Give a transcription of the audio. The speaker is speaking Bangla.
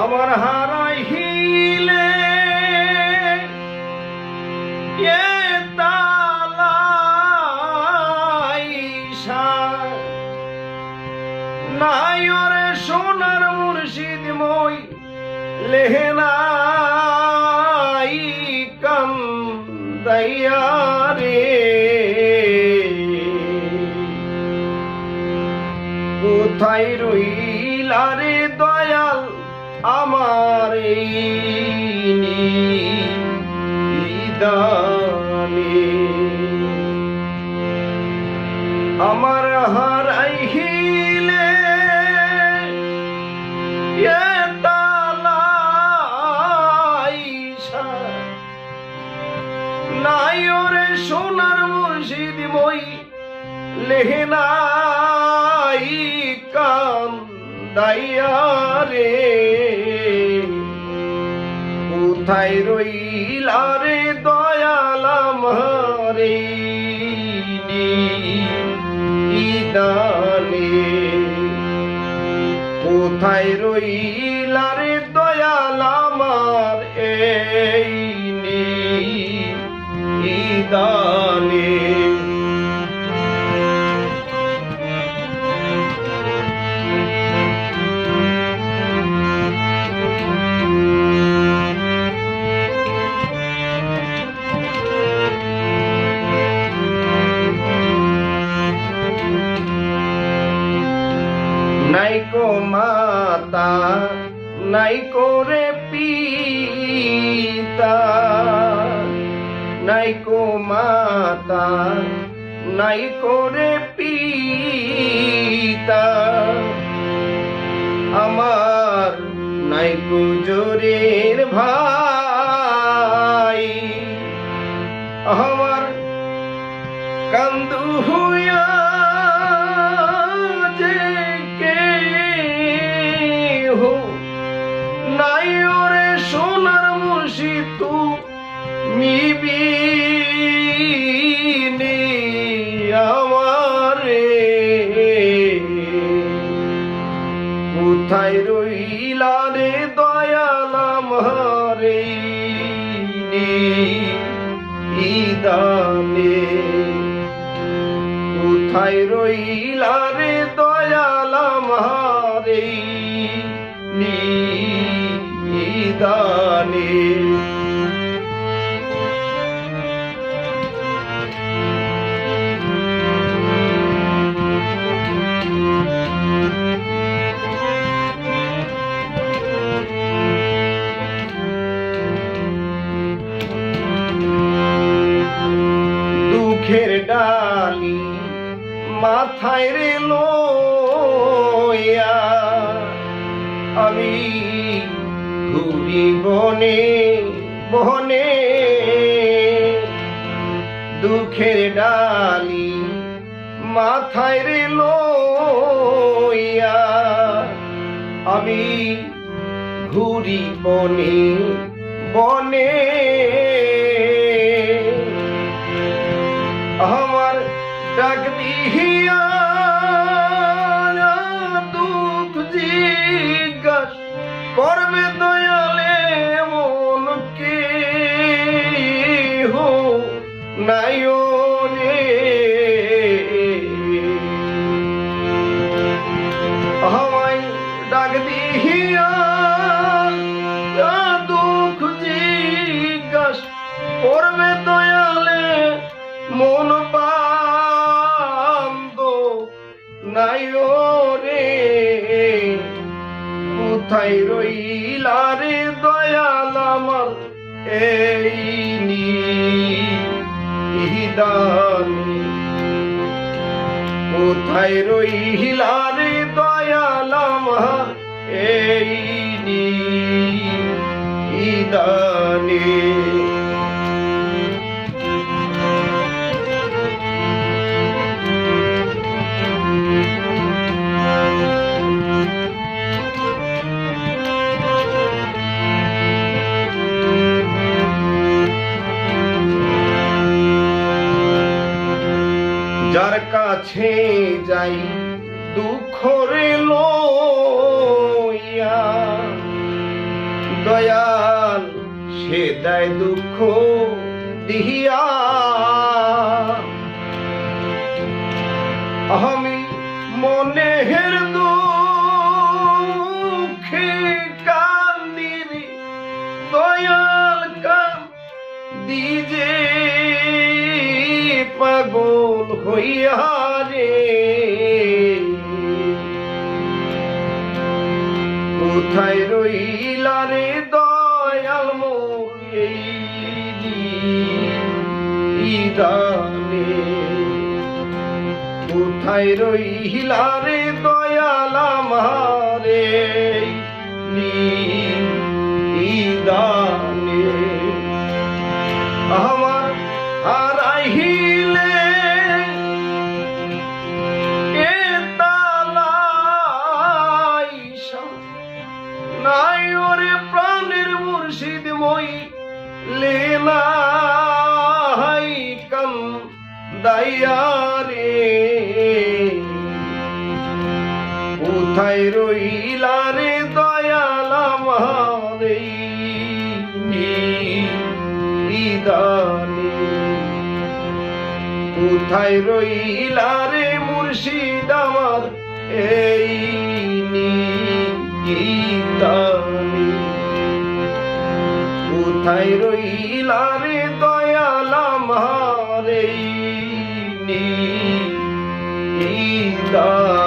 আমার হারাই হিলে। এ নাই ওরে সোনার মুর্শিদ মই, লেহনাই কাম দয়ারে কোথায় রইলা রে দয়াল আমার এই নিদানে আমার হারাই হিলে এ তালাইশা নাই ওরে সোনার মুর্শিদ মই লেহনাই কান দাইয়ারে কোথায় রইলা রে দয়াল আমারে? ইদানে কোথায় রইলা রে দয়াল আমার? এই ইদানে। মাতা নাইকো রে পিতা নাইকো মাতা নাইকো রে পিতা। আমার নাইকো জোরের ভাই আমার কোথায় রইলা রে দয়ালাম হরে ইদানে কোথায় রইলা রে দয়ালাম আমারে মাথায় রে লইয়া আমি ঘুরি বনে বনে দুঃখের ডালি মাথায় রে লইয়া আমি ঘুরি বনে বনে রে আমায় ডাক দিহিয়া দুঃখ জিজ্ঞাস করবে দয়ালে, মন বান্দ নাই রে কোথায় রইলা রে দয়াল আমার এই নিদানি কোথায় রইলা রে দয়াল আমার এই নিদানি? কাছে যাই দুঃখ রে লইয়া। দয়াল সে দেয় দুঃখ দিহিয়া আমি মনের দুঃখে কান্দিরি দয়াল কান দিজে পাগল হইয়া। কোথায় রইলা রে দয়াল ইদানে কোথায় রইলা রে দয়াল আমারে ইদানে দায়ারে। কোথায় রইলা রে দয়াল আমারে? ইদানে কোথায় রইলা রে মুর্শিদ আমার? এই নিদানে। কোথায় রইলা রে দয়াল আমার? এই নিদানে